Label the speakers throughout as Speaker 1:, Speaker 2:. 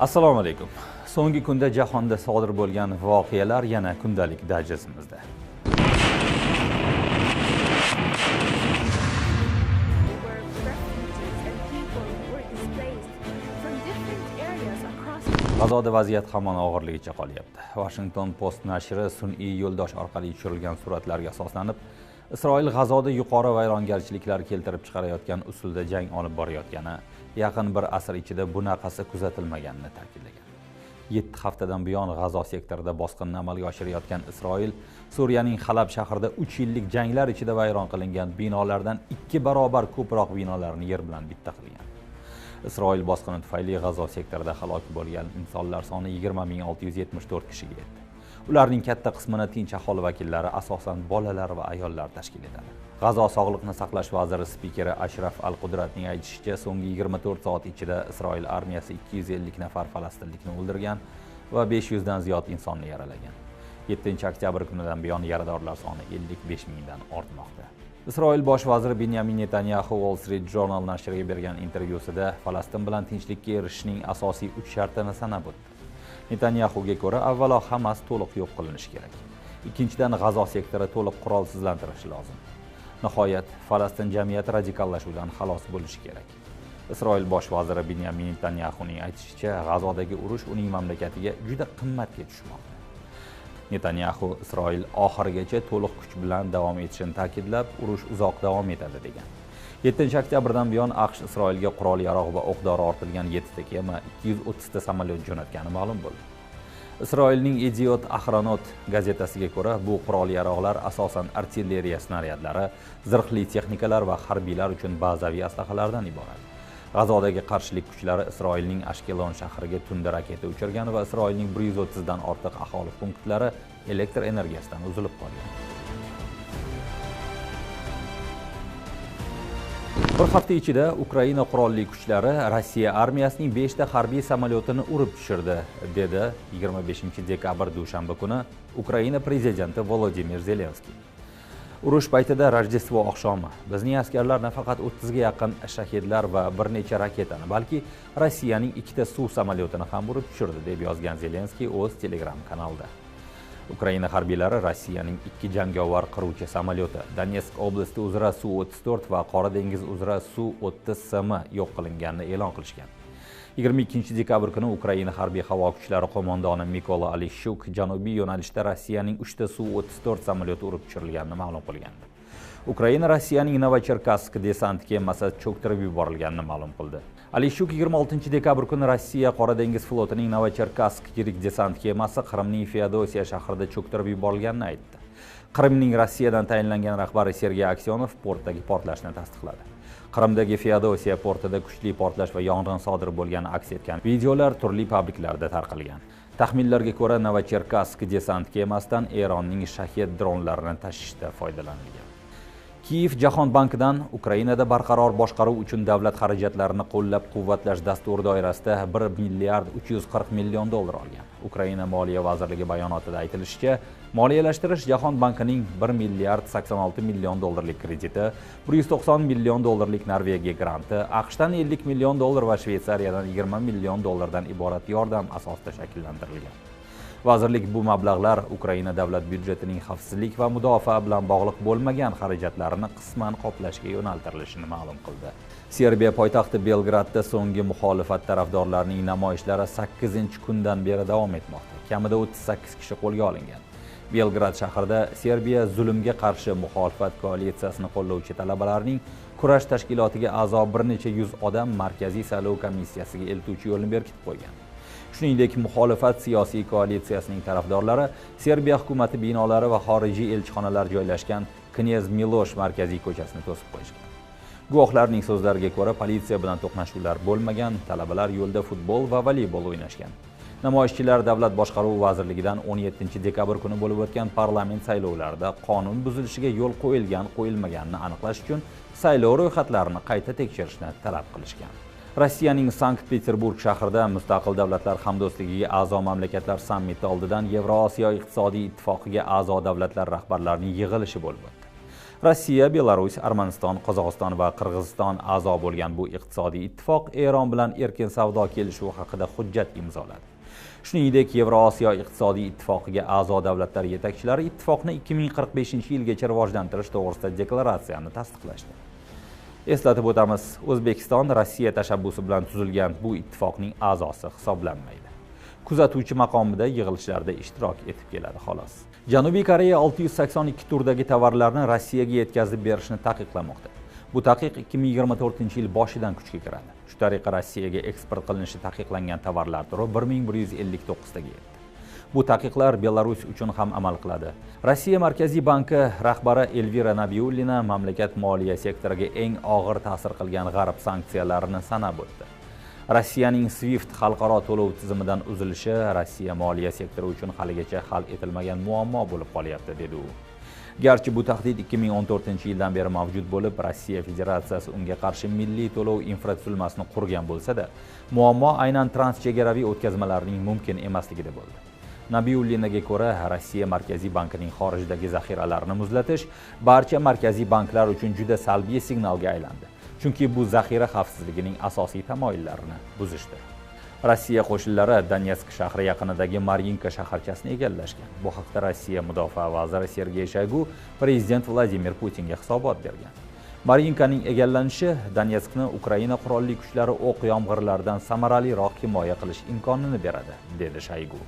Speaker 1: assalomu alaykum. So'nggi kunda jahonda sodir bo'lgan voqealar yana kundalik dayjestimizda g'azoda vaziyat hamon og'irligicha qolyapti. Washington post nashri sun'iy yo'ldosh orqali tushirilgan suratlarga asoslanib isroil g'azoda yuqori vayrongarchiliklar keltirib chiqarayotgan usulda jang olib borayotgani yaqin bir asr ichida bunaqasi kuzatilmaganini ta'kidlagan. Yetti haftadan buyon g'azo sektorida bosqinni amalga oshirayotgan isroil suriyaning halab shahrida uch yillik janglar ichida vayron qilingan binolardan ikki barobar ko'proq binolarni yer bilan bitta qilgan. Isroil bosqini tufayli g'azo sektorida halok bo'lgan insonlar soni 20674 kishiga yetdi. Ularning katta qismini tinch aholi vakillari asosan bolalar va ayollar tashkil etadi. G'azo sog'liqni saqlash vaziri spikeri ashraf al qudratning aytishicha so'nggi 24 soat ichida isroil armiyasi 250 nafar falastinlikni o'ldirgan va 500 dan ziyod insonni yaralagan. 7 oktyabr kunidan buyon yaradorlar soni 55 mingdan ortmoqda. Isroil bosh vaziri benyamin netanyaxu wall street journal nashriga bergan intervyusida falastin bilan tinchlikka erishishning asosiy uch shartini sanab o'tdi. Netanyaxuga ko'ra avvalo hamas to'liq yo'q qilinishi kerak. Ikkinchidan g'azo sektori to'liq qurolsizlantirilishi lozim. Nihoyat falastin jamiyati radikallashuvdan xalos bo'lishi kerak. Isroil bosh vaziri benyamin netanyaxuning aytishicha g'azodagi urush uning mamlakatiga juda qimmatga tushmoqda. Netanyaxu isroil oxirigacha to'liq kuch bilan davom etishini ta'kidlab urush uzoq davom etadi degan. 7 oktyabrdan buyon aqsh isroilga qurol yarog' va o'q dori ortilgan ta kema 230 ta samolyot jo'natgani ma'lum bo'ldi. Isroilning idiot ahronot gazetasiga ko'ra bu qurol yarog'lar asosan artilleriya snaryadlari zirhli texnikalar va harbiylar uchun bazaviy aslahalardan iborat. G'azodagi qarshilik kuchlari isroilning ashkelon shahriga tunda raketa uchirgan va isroilning 130 dan ortiq aholi punktlari elektr energiyasidan uzilib qolgan. Bir hafta ichida ukraina qurolli kuchlari rossiya armiyasining 5 ta harbiy samolyotini urib tushirdi dedi 25 dekabr dushanba kuni ukraina prezidenti volodimir zelenskiy. Urush paytida rojdestvo oqshomi. Bizning askarlar nafaqat 30 ga yaqin shahidlar va bir necha raketani balki rossiyaning ikkita suv samolyotini ham urib tushirdi deb yozgan zelenskiy o'z telegram kanalida. Ukraina harbiylari rossiyaning ikki jangovar qiruvchi samolyoti donetsk oblasti uzra su 34 va qora dengiz uzra su 30 sm yo'q qilinganini e'lon qilishgan. 22 dekabr kuni ukraina harbiy havo kuchlari qo'mondoni mikola alishuk janubiy yo'nalishda rossiyaning 3 ta su 34 samolyoti urib tushirilganini ma'lum qilgandi. Ukraina rossiyaning novocherkassk desant kemasi cho'ktirib yuborilganini ma'lum qildi. Alishuk 26 dekabr kuni rossiya qora dengiz flotining novocherkassk yirik desant kemasi qrimning feodosiya shahrida cho'ktirib yuborilganini aytdi. Qrimning rossiyadan tayinlangan rahbari sergey aksyonov portdagi portlashni tasdiqladi. Qrimdagi feodosiya portida kuchli portlash va yong'in sodir bo'lgani aks etgan videolar turli publiklarda tarqalgan. Taxminlarga ko'ra novocherkassk desant kemasidan eronning shahed dronlarini tashishda foydalanilgan. Kiyev jahon bankidan ukrainada barqaror boshqaruv uchun davlat xarajatlarini qo'llab quvvatlash dasturi doirasida 1 milliard 340 million dollar olgan. Ukraina moliya vazirligi bayonotida aytilishicha moliyalashtirish jahon bankining 1 milliard 86 million dollarlik krediti 190 million dollarlik norvegiya granti aqshdan 50 million dollar va shveysariyadan 20 million dollardan iborat yordam asosida shakllantirilgan. Vazirlik bu mablag'lar ukraina davlat byudjetining xavfsizlik va mudofaa bilan bog'liq bo'lmagan xarajatlarini qisman qoplashga yo'naltirilishini ma'lum qildi. Serbiya poytaxti belgradda so'nggi muxolifat tarafdorlarining namoyishlari 8 kundan beri davom etmoqda. Kamida 38 kishi qo'lga olingan. Belgrad shahrida serbiya zulmga qarshi muxolifat koalitsiyasini qo'llovchi talabalarning kurash tashkilotiga a'zo bir necha yuz odam markaziy saylov komissiyasiga eltuvchi yo'lni berkitib qo'ygan. Shuningdek muxolifat siyosiy koalitsiyasining tarafdorlari serbiya hukumati binolari va xorijiy elchixonalar joylashgan knyez milosh markaziy ko'chasini to'sib qo'yishgan. Guvohlarning so'zlariga ko'ra politsiya bilan to'qnashuvlar bo'lmagan talabalar yo'lda futbol va voleybol o'ynashgan. Namoyishchilar davlat boshqaruvi vazirligidan 17 dekabr kuni bo'lib o'tgan parlament saylovlarida qonun buzilishiga yo'l qo'yilgan qo'yilmaganini aniqlash uchun saylov ro'yxatlarini qayta tekshirishni talab qilishgan. Rossiyaning sankt peterburg shahrida mustaqil davlatlar hamdo'stligiga a'zo mamlakatlar sammiti oldidan yevroosiyo iqtisodiy ittifoqiga a'zo davlatlar rahbarlarining yig'ilishi bo'lib o'tdi. Rossiya belarus armaniston qozog'iston va qirg'iziston a'zo bo'lgan bu iqtisodiy ittifoq eron bilan erkin savdo kelishuvi haqida hujjat imzoladi. Shuningdek yevroosiyo iqtisodiy ittifoqiga a'zo davlatlar yetakchilari ittifoqni 2045 yilgacha rivojlantirish to'g'risida deklaratsiyani tasdiqlashdi. Eslatib o'tamiz o'zbekiston rossiya tashabbusi bilan tuzilgan bu ittifoqning a'zosi hisoblanmaydi. Kuzatuvchi maqomida yig'ilishlarda ishtirok etib keladi xolos. Janubiy koreya 682 turdagi tovarlarni rossiyaga yetkazib berishni taqiqlamoqda. Bu taqiq 2024 yil boshidan kuchga kiradi. Shu tariqa rossiyaga eksport qilinishi taqiqlangan tovarlar turi 1159 taga yetdi. Bu taqiqlar belarus uchun ham amal qiladi. Rossiya markaziy banki rahbari elvira nabiullina mamlakat moliya sektoriga eng og'ir ta'sir qilgan g'arb sanksiyalarini sanab o'tdi. Rossiyaning swift xalqaro to'lov tizimidan uzilishi rossiya moliya sektori uchun haligacha hal etilmagan muammo bo'lib qolyapti dedi u. Garchi bu tahdid 2014 yildan beri mavjud bo'lib rossiya federatsiyasi unga qarshi milliy to'lov infratuzilmasini qurgan bo'lsa-da muammo aynan transchegaraviy o'tkazmalarning mumkin emasligida bo'ldi. Nabiullinaga ko'ra rossiya markaziy bankining xorijdagi zaxiralarini muzlatish barcha markaziy banklar uchun juda salbiy signalga aylandi. Chunki bu zaxira xavfsizligining asosiy tamoyillarini buzishdir rossiya qo'shinlari donetsk shahri yaqinidagi marinka shaharchasini egallashgan. Bu haqda rossiya mudofaa vaziri sergey shaygu prezident vladimir putinga hisobot bergan. Marinkaning egallanishi donetskni ukraina qurolli kuchlari o'q yomg'irlaridan samaraliroq himoya qilish imkonini beradi dedi shaygu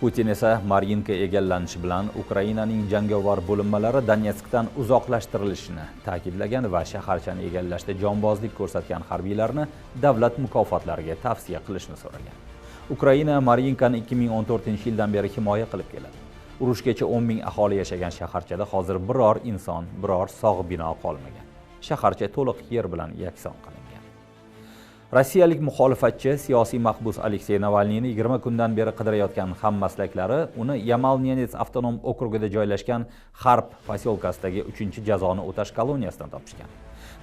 Speaker 1: putin esa marinka egallanishi bilan ukrainaning jangovar bo'linmalari donetskdan uzoqlashtirilishini ta'kidlagan va shaharchani egallashda jonbozlik ko'rsatgan harbiylarni davlat mukofotlariga tavsiya qilishni so'ragan. Ukraina marinkani 2014 yildan beri himoya qilib keladi. Urushgacha 10 ming aholi yashagan shaharchada hozir biror inson biror sog' bino qolmagan. Shaharcha to'liq yer bilan yakson qilingan. Rossiyalik muxolifatchi siyosiy mahbus aleksey navalniyni 20 kundan beri qidirayotgan hammaslaklari uni yamal nenets avtonom okrugida joylashgan xarb posyolkasidagi uchinchi jazoni o'tash koloniyasidan topishgan.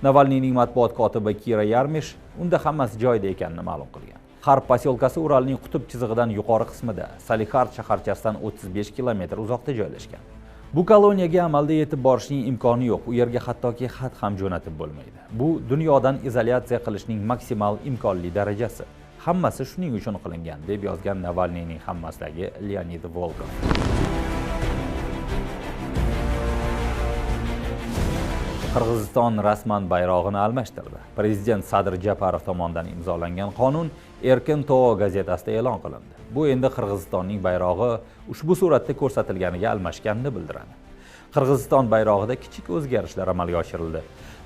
Speaker 1: Navalniyning matbuot kotibi kira yarmish unda hammasi joyida ekanini ma'lum qilgan. Xarb posyolkasi uralning qutb chizig'idan yuqori qismida salixard shaharchasidan 35 kilometr uzoqda joylashgan. Bu koloniyaga amalda yetib borishning imkoni yo'q. U yerga hattoki xat ham jo'natib bo'lmaydi. Bu dunyodan izolyatsiya qilishning maksimal imkonli darajasi. Hammasi shuning uchun qilingan deb yozgan navalniyning hammasidagi leonid volkov. Qirg'iziston rasman bayrog'ini almashtirdi. Prezident sadir japarov tomonidan imzolangan qonun erkin too gazetasida e'lon qilindi. Bu endi qirg'izistonning bayrog'i ushbu suratda ko'rsatilganiga almashganini bildiradi. Qirg'iziston bayrog'ida kichik o'zgarishlar amalga oshirildi.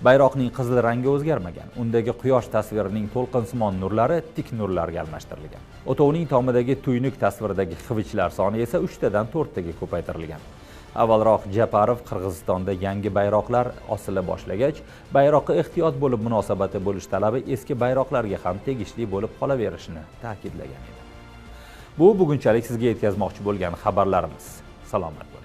Speaker 1: Bayroqning qizil rangi o'zgarmagan undagi quyosh tasvirining to'lqinsimon nurlari tik nurlarga almashtirilgan. O'tovning tomidagi tuynuk tasviridagi xivichlar soni esa uchtadan to'rttaga ko'paytirilgan. Avvalroq japarov qirg'izistonda yangi bayroqlar osila boshlagach bayroqqa ehtiyot bo'lib munosabati bo'lish talabi eski bayroqlarga ham tegishli bo'lib qolaverishini ta'kidlagan edi. Bu bugunchalik sizga yetkazmoqchi bo'lgan xabarlarimiz. Salomat bo'ling